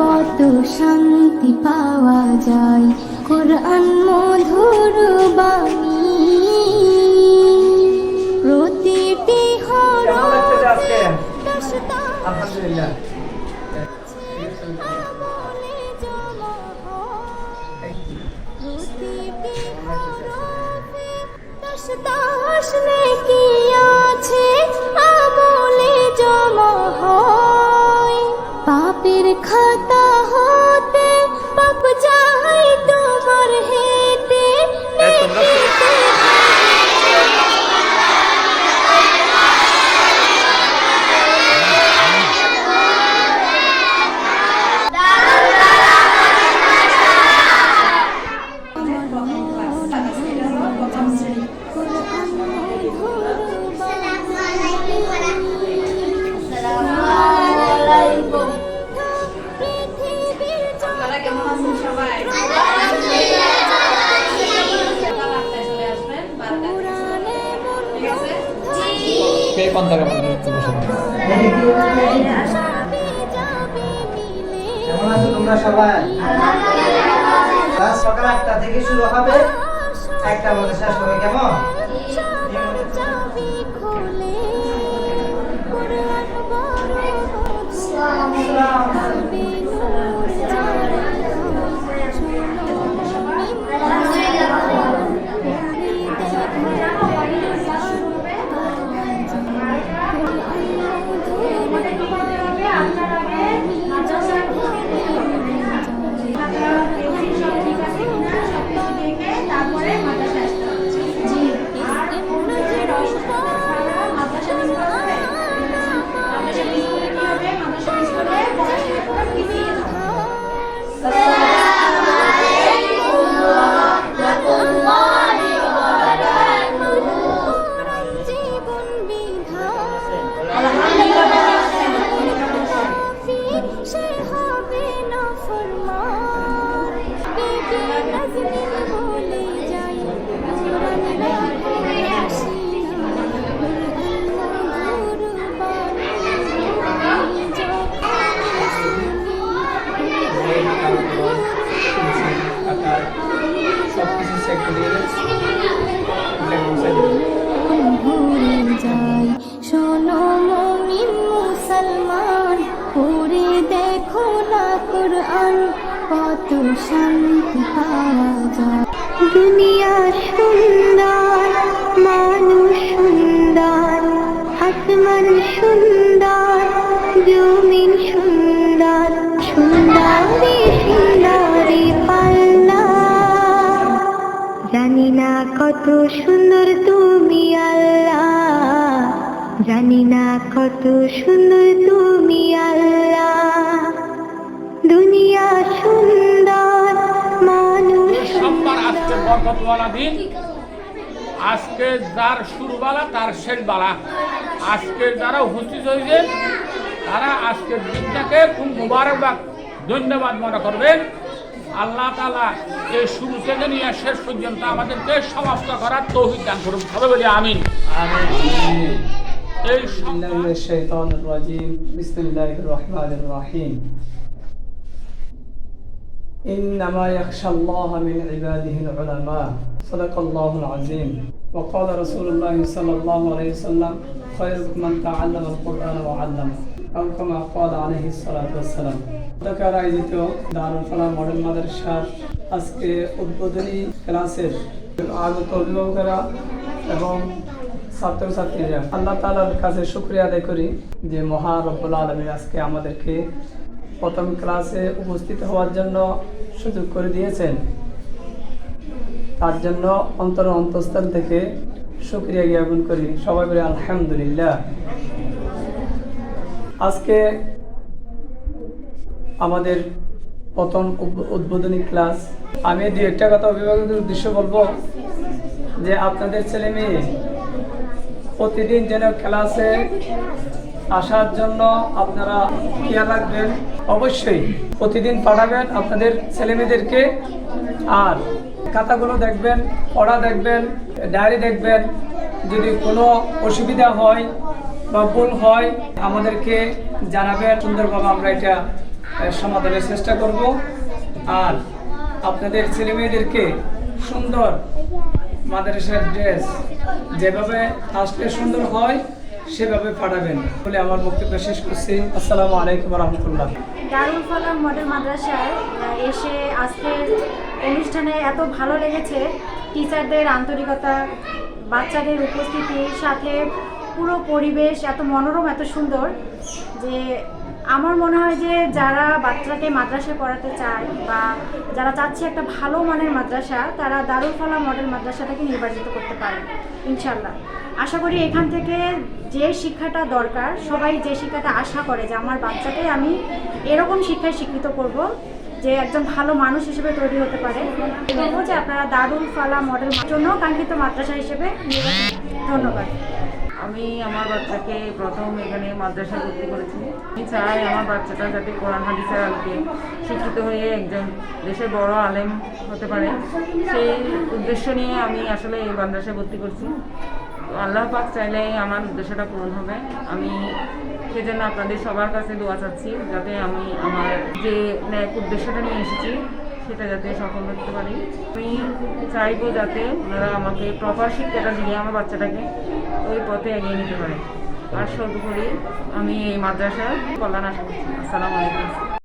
কত শান্তি পাওয়া যায়। কোরআন মধুর বাণী। প্রতিটি হরফে আলহামদুলিল্লাহ। প্রতিটি হরফে দশ দশ নেকি মনে হচ্ছে বসে কেমন আছো তোমরা সবাই? সকাল আটটা থেকে শুরু হবে। একটা মধ্যে শেষ হবে কেমন? যাই শোনো মমিন মুসলমান পড়ে দেখো না কোরআন কত শান্তি পাওয়া যায় দুনিয়ার সুন্দর তুমি আল্লাহ। জানি না কত সুন্দর তুমি আল্লাহ। দুনিয়া সুন্দর মানুষ সোমবার আজকে বরকতওয়ালা দিন। আজকে যার শুরুবালা তার শেষ বালা আজকে যারা উপস্থিত হয়েছে তারা আজকের দিনটাকে খুব মুবারকবাদ ধন্যবাদ মনে করবেন। আল্লাহ তালা এই শুরু থেকে নিয়ে শেষ পর্যন্ত আমাদেরকে সমাপ্ত করার তৌফিক দান করুন সবাই বলি আমিন এই بالله সংবাদ من الشيطان الرجيم بسم الله الرحمن الرحيم إنما يخشى الله من عباده العلماء صدق الله العظيم وقال رسول الله صلى الله عليه وسلم خيركم من تعلم القرآن وعلمه أو كما قال عليه الصلاة والسلام ঢাকার আয়োজিত দারুল ফালাহ মডেল মাদ্রাসার আজকে উদ্বোধনী ক্লাসের আগত অভিভাবকেরা এবং ছাত্রছাত্রীরা আল্লাহ তালার কাছে শুক্রিয়া আদায় করি যে মহা রব্বুল আলমী আজকে আমাদেরকে প্রথম ক্লাসে উপস্থিত হওয়ার জন্য সুযোগ করে দিয়েছেন। তার জন্য অন্তর অন্তঃস্থল থেকে শুক্রিয়া জ্ঞাপন করি। সবাই বলে আলহামদুলিল্লাহ। আজকে আমাদের প্রথম উদ্ব- উদ্বোধনী ক্লাস। আমি দু একটা কথা অভিভাবকদের উদ্দেশ্য বলব যে আপনাদের ছেলে মেয়ে প্রতিদিন যেন ক্লাসে আসার জন্য আপনারা খেয়াল রাখবেন। অবশ্যই প্রতিদিন পাঠাবেন আপনাদের ছেলেমেয়েদেরকে আর খাতাগুলো দেখবেন, পড়া দেখবেন, ডায়েরি দেখবেন। যদি কোনো অসুবিধা হয় বা ভুল হয়, আমাদেরকে জানাবেন সুন্দরভাবে আমরা এটা সমাধানের চেষ্টা করব। আর আপনাদের ছেলেমেয়েদেরকে সুন্দর মাদ্রাসার ড্রেস যেভাবে আসলে সুন্দর হয়, সেভাবে পাঠাবেন বলে আমার বক্তব্য শেষ করছি। আসসালামু আলাইকুম রহমতুল্লাহ। দারুল ফালাম মডেল মাদ্রাসায় এসে আজকের অনুষ্ঠানে এত ভালো লেগেছে। টিচারদের আন্তরিকতা, বাচ্চাদের উপস্থিতি সাথে পুরো পরিবেশ এত মনোরম, এত সুন্দর যে আমার মনে হয় যে যারা বাচ্চাকে মাদ্রাসায় পড়াতে চায় বা যারা চাচ্ছে একটা ভালো মানের মাদ্রাসা, তারা দারুল ফালাম মডেল মাদ্রাসাটাকে নির্বাচিত করতে পারে ইনশাল্লাহ আশা করি এখান থেকে যে শিক্ষাটা দরকার, সবাই যে শিক্ষাটা আশা করে যে আমার বাচ্চাকে আমি এরকম শিক্ষায় শিক্ষিত করব যে একজন ভালো মানুষ হিসেবে তৈরি হতে পারে। বলব যে আপনারা দারুল ফালা মডেল জন্য কাঙ্ক্ষিত মাদ্রাসা হিসেবে ধন্যবাদ। আমি আমার বাচ্চাকে প্রথম এখানে মাদ্রাসা ভর্তি করেছি। আমি চাই আমার বাচ্চাটা যাতে কোরআন হাদিসের আলোকে শিক্ষিত হয়ে একজন দেশের বড় আলেম হতে পারে। সেই উদ্দেশ্য নিয়ে আমি আসলে এই মাদ্রাসায় ভর্তি করছি। আল্লাহ পাক চাইলে আমার উদ্দেশ্যটা পূরণ হবে। আমি সেজন্য আপনাদের সবার কাছে দোয়া চাচ্ছি, যাতে আমি আমার যে উদ্দেশ্যটা নিয়ে এসেছি সেটা যাতে সফল করতে পারি। আমি চাইব যাতে ওনারা আমাকে প্রপার শিক্ষাটা দিয়ে আমার বাচ্চাটাকে ওই পথে এগিয়ে নিতে পারে। আর সর্বোপরি আমি এই মাদ্রাসার কল্যাণ আশা করছি। আসসালামু আলাইকুম।